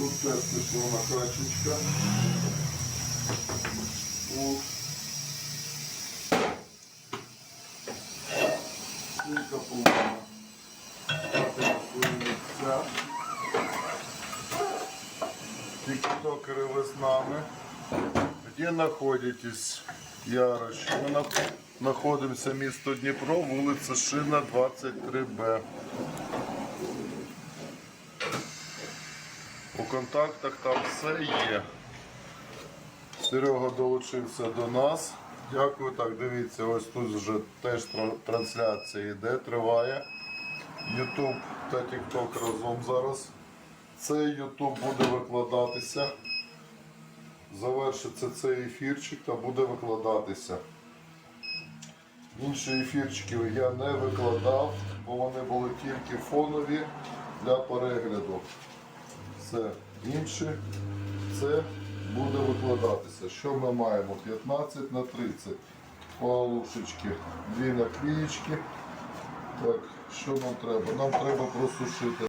Тут теж пішла накачечка. От. Кілька повинна. Тіктокери ви з нами. Где находитесь, Ярош? Мы на- находимся місто Дніпро, вулиця Шина, 23Б. У контактах там все є. Серега долучився до нас. Дякую. Так, дивіться, ось тут вже теж трансляція йде, триває. Ютуб та TikTok разом зараз. Цей Ютуб буде викладатися. Завершиться цей ефірчик та буде викладатися. Інші ефірчики я не викладав, бо вони були тільки фонові для перегляду. Все інше це буде викладатися. Що ми маємо? 15 на 30. Полушечки, дві наклеїчки. Так, що нам треба? Нам треба просушити.